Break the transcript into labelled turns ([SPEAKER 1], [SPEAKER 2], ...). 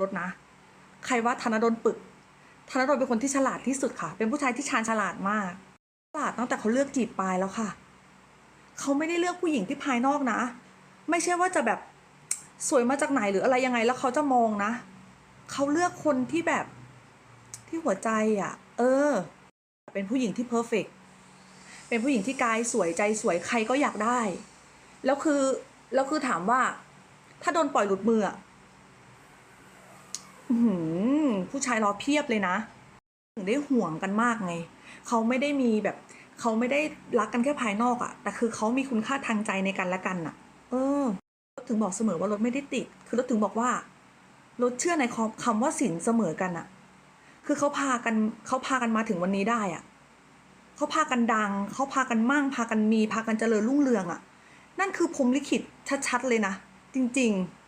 [SPEAKER 1] รถนะ ใครว่าธนดลปึก ธนดลเป็นคนที่ฉลาดที่สุดค่ะ เป็นผู้ชายที่ชาญฉลาดมาก ฉลาดตั้งแต่เขาเลือกจีบปายแล้วค่ะ เขาไม่ได้เลือกผู้หญิงที่ภายนอกนะ ไม่ใช่ว่าจะแบบสวยมาจากไหนหรืออะไรยังไงแล้วเขาจะมองนะ เขาเลือกคนที่แบบที่หัวใจอะ เออ เป็นผู้หญิงที่เพอร์เฟกเป็นผู้หญิงที่กายสวยใจสวยใครก็อยากได้ แล้วคือแล้วคือถามว่า ถ้าโดนปล่อยหลุดมืออะอื้อหือ ผู้ชายรอเพียบเลยนะ ถึงได้ห่วงกันมากไง เขาไม่ได้มีแบบ เขาไม่ได้รักกันแค่ภายนอกอะแต่คือเขามีคุณค่าทางใจในกันและกันอะเออรถถึงบอกเสมอว่ารถไม่ได้ติด คือรถถึงบอกว่ารถเชื่อในคำคำว่าสินเสมอกันอะคือเขาพากันเขาพากันมาถึงวันนี้ได้อะเขาพากันดัง เขาพากันมั่ง พากันมี พากันเจริญรุ่งเรืองอะนั่นคือพรมลิขิตชัดๆเลยนะ จริง ๆ